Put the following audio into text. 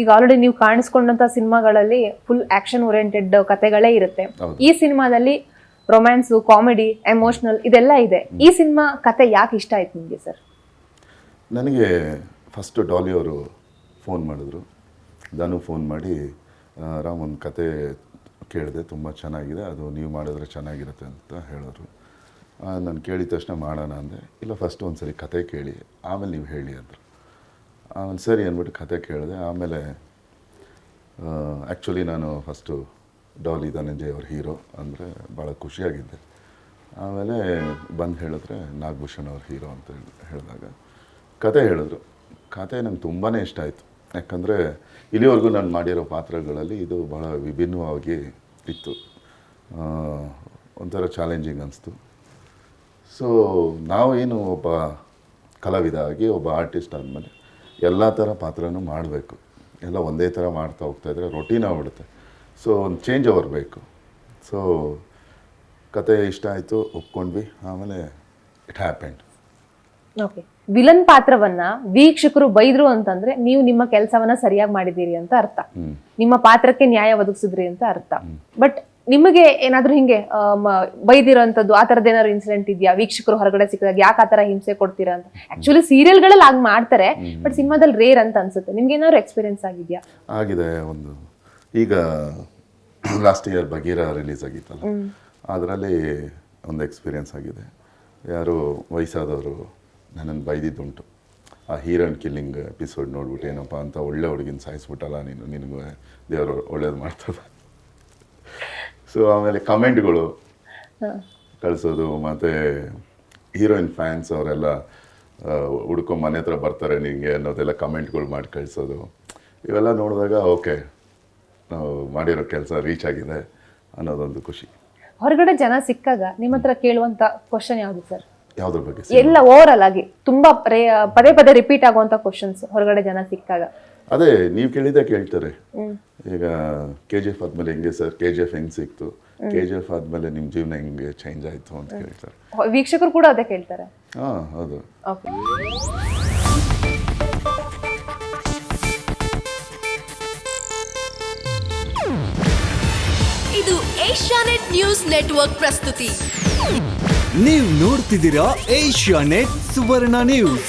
ಈಗ ಆಲ್ರೆಡಿ ನೀವು ಕಾಣಿಸ್ಕೊಂಡಂತ ಸಿನಿಮಾಗಳಲ್ಲಿ ಫುಲ್ ಆಕ್ಷನ್ ಓರಿಯೆಂಟೆಡ್ ಕತೆಗಳೇ ಇರುತ್ತೆ. ಈ ಸಿನಿಮಾದಲ್ಲಿ ರೊಮ್ಯಾನ್ಸು ಕಾಮಿಡಿ ಎಮೋಷನಲ್ ಇದೆಲ್ಲ ಇದೆ. ಈ ಸಿನಿಮಾ ಕತೆ ಯಾಕೆ ಇಷ್ಟ ಆಯ್ತು ನಿಮಗೆ ಸರ್ ನನಗೆ ಫಸ್ಟ್ ಡಾಲಿ ಅವರು ಫೋನ್ ಮಾಡಿದ್ರು. ನಾನು ಫೋನ್ ಮಾಡಿ ರಾಮ್ ಒಂದು ಕತೆ ಕೇಳಿದೆ ತುಂಬ ಚೆನ್ನಾಗಿದೆ ಅದು ನೀವು ಮಾಡಿದ್ರೆ ಚೆನ್ನಾಗಿರುತ್ತೆ ಅಂತ ಹೇಳಿದ್ರು. ನಾನು ಕೇಳಿದ ತಕ್ಷಣ ಮಾಡೋಣ ಅಂದೆ. ಇಲ್ಲ ಫಸ್ಟ್ ಒಂದು ಸರಿ ಕತೆ ಕೇಳಿ ಆಮೇಲೆ ನೀವು ಹೇಳಿ ಅಂದರು. ಆಮೇಲೆ ಸರಿ ಅಂದ್ಬಿಟ್ಟು ಕತೆ ಕೇಳಿದೆ, ಆಮೇಲೆ ಆ್ಯಕ್ಚುಲಿ ನಾನು ಫಸ್ಟು ಡಾಲಿ ಧನಂಜಯ್ ಅವ್ರ ಹೀರೋ ಅಂದರೆ ಭಾಳ ಖುಷಿಯಾಗಿದ್ದೆ. ಆಮೇಲೆ ಬಂದು ಹೇಳಿದ್ರೆ ನಾಗಭೂಷಣ್ ಅವ್ರ ಹೀರೋ ಅಂತ ಹೇಳಿ, ಹೇಳಿದಾಗ ಕತೆ ಹೇಳಿದ್ರು. ಕತೆ ನಂಗೆ ತುಂಬಾ ಇಷ್ಟ ಆಯಿತು. ಯಾಕಂದರೆ ಇಲ್ಲಿವರೆಗೂ ನಾನು ಮಾಡಿರೋ ಪಾತ್ರಗಳಲ್ಲಿ ಇದು ಭಾಳ ವಿಭಿನ್ನವಾಗಿ ಇತ್ತು. ಒಂಥರ ಚಾಲೆಂಜಿಂಗ್ ಅನಿಸ್ತು. ಸೊ ಏನು ಒಬ್ಬ ಕಲಾವಿದ ಆಗಿ ಒಬ್ಬ ಆರ್ಟಿಸ್ಟ್ ಆದಮೇಲೆ ಎಲ್ಲ ಥರ ಪಾತ್ರನೂ ಮಾಡಬೇಕು. ಎಲ್ಲ ಒಂದೇ ಥರ ಮಾಡ್ತಾ ಹೋಗ್ತಾ ಇದ್ರೆ ರೊಟೀನ್ ಆಗ್ಬಿಡುತ್ತೆ. ಸೊ ಒಂದು ಚೇಂಜ್ ಓವರ್ ಬೇಕು. ಸೊ ಕತೆ ಇಷ್ಟ ಆಯಿತು ಒಪ್ಕೊಂಡ್ವಿ. ಆಮೇಲೆ ಇಟ್ ಹ್ಯಾಪೆಂಡ್ ಓಕೆ ವಿಲನ್ ಪಾತ್ರವನ್ನ ವೀಕ್ಷಕರು ಬೈದ್ರು ಅಂತಂದ್ರೆ ನೀವು ನಿಮ್ಮ ಕೆಲಸವನ್ನ ಸರಿಯಾಗಿ ಮಾಡಿದ್ದೀರಿ ಅಂತ ಅರ್ಥ. ನಿಮ್ಮ ಪಾತ್ರಕ್ಕೆ ನ್ಯಾಯ ಒದಗಿಸಿದ್ರಿ ಅಂತ ಅರ್ಥ. ಬಟ್ ನಿಮಗೆ ಏನಾದ್ರೂ ಹಿಂಗೆ ಬೈದಿರೋಂಥದ್ದು ಆ ಥರದ್ದು ಏನಾದ್ರು ಇನ್ಸಿಡೆಂಟ್ ಇದೆಯಾ? ವೀಕ್ಷಕರು ಹೊರಗಡೆ ಸಿಕ್ಕಿದಾಗ ಯಾಕೆ ಆ ಥರ ಹಿಂಸೆ ಕೊಡ್ತೀರಾ ಅಂತ? ಆಕ್ಚುಲಿ ಸೀರಿಯಲ್ಗಳಲ್ಲಿ ಹಾಗೆ ಮಾಡ್ತಾರೆ ಬಟ್ ಸಿನಿಮಾದಲ್ಲಿ ರೇರ್ ಅಂತ ಅನ್ಸುತ್ತೆ. ನಿಮ್ಗೆ ಏನಾದ್ರು ಎಕ್ಸ್ಪೀರಿಯನ್ಸ್ ಆಗಿದ್ಯಾ? ಆಗಿದೆ ಒಂದು ಈಗ ಲಾಸ್ಟ್ ಇಯರ್ ಬಗೀರ ರಿಲೀಸ್ ಆಗಿತ್ತಲ್ಲ? ಅದರಲ್ಲಿ ಒಂದು ಎಕ್ಸ್ಪೀರಿಯನ್ಸ್ ಆಗಿದೆ. ಯಾರು ವಯಸ್ಸಾದವರು ನನ್ನನ್ನು ಬೈದಿದ್ದುಂಟು. ಆ ಹೀರೋ ಕಿಲ್ಲಿಂಗ್ ಎಪಿಸೋಡ್ ನೋಡ್ಬಿಟ್ಟು ಏನಪ್ಪ ಅಂತ ಒಳ್ಳೆ ಹುಡುಗಿನ ಸಾಯಿಸ್ಬಿಟ್ಟಲ್ಲ ನೀನು ನಿನಗೂ ದೇವರು ಒಳ್ಳೇದು ಮಾಡ್ತದೆ? ಸೊ ಆಮೇಲೆ ಕಮೆಂಟ್ಗಳು ಕಳಿಸೋದು ಮತ್ತು ಹೀರೋಯಿನ್ ಫ್ಯಾನ್ಸ್ ಅವರೆಲ್ಲ ಹುಡ್ಕೊ ಮನೆ ಹತ್ರ ಬರ್ತಾರೆ ನಿಮಗೆ ಅನ್ನೋದೆಲ್ಲ ಕಮೆಂಟ್ಗಳು ಮಾಡಿ ಕಳಿಸೋದು. ಇವೆಲ್ಲ ನೋಡಿದಾಗ ಓಕೆ ನಾವು ಮಾಡಿರೋ ಕೆಲಸ ರೀಚ್ ಆಗಿದೆ ಅನ್ನೋದೊಂದು ಖುಷಿ. ಹೊರಗಡೆ ಜನ ಸಿಕ್ಕಾಗ ನಿಮ್ಮ ಹತ್ರ ಕೇಳುವಂತ ಕ್ವಶನ್ ಯಾವುದು ಸರ್ ಯಾವುದ್ರ ಬಗ್ಗೆ ಎಲ್ಲ ಓವರ್ ಆಗಿ ತುಂಬಾ ಪದೇ ಪದೇ ರಿಪೀಟ್ ಆಗುವಂತ ಕ್ವಶನ್ಸ್ ಹೊರಗಡೆ ಜನ ಸಿಕ್ಕಾಗ. ಅದೇ ನೀವು ಕೇಳಿದ್ದೆ ಕೇಳ್ತಾರೆ. ಈಗ ಕೆ ಜಿ ಎಫ್ ಆದ್ಮೇಲೆ ಹೆಂಗೆ ಸರ್? ಕೆ ಜಿ ಎಫ್ ಹೆಂಗ್ ಸಿಕ್ತು? ಕೆ ಜಿ ಎಫ್ ಆದ್ಮೇಲೆ ನಿಮ್ಮ ಜೀವನ ಹೆಂಗೆ ಚೇಂಜ್ ಆಯಿತು ಅಂತ ಕೇಳ್ತಾರೆ. ವೀಕ್ಷಕರು ಕೂಡ ಅದೇ ಕೇಳ್ತಾರೆ. ಹಾಂ ಹೌದು. ಓಕೆ. ಇದು ಏಷ್ಯಾನೆಟ್ ನ್ಯೂಸ್ ನೆಟ್ವರ್ಕ್ ಪ್ರಸ್ತುತಿ. ನೀವು ನೋಡ್ತಿದ್ದೀರಾ ಏಷ್ಯಾ ನೆಟ್ ಸುವರ್ಣ ನ್ಯೂಸ್.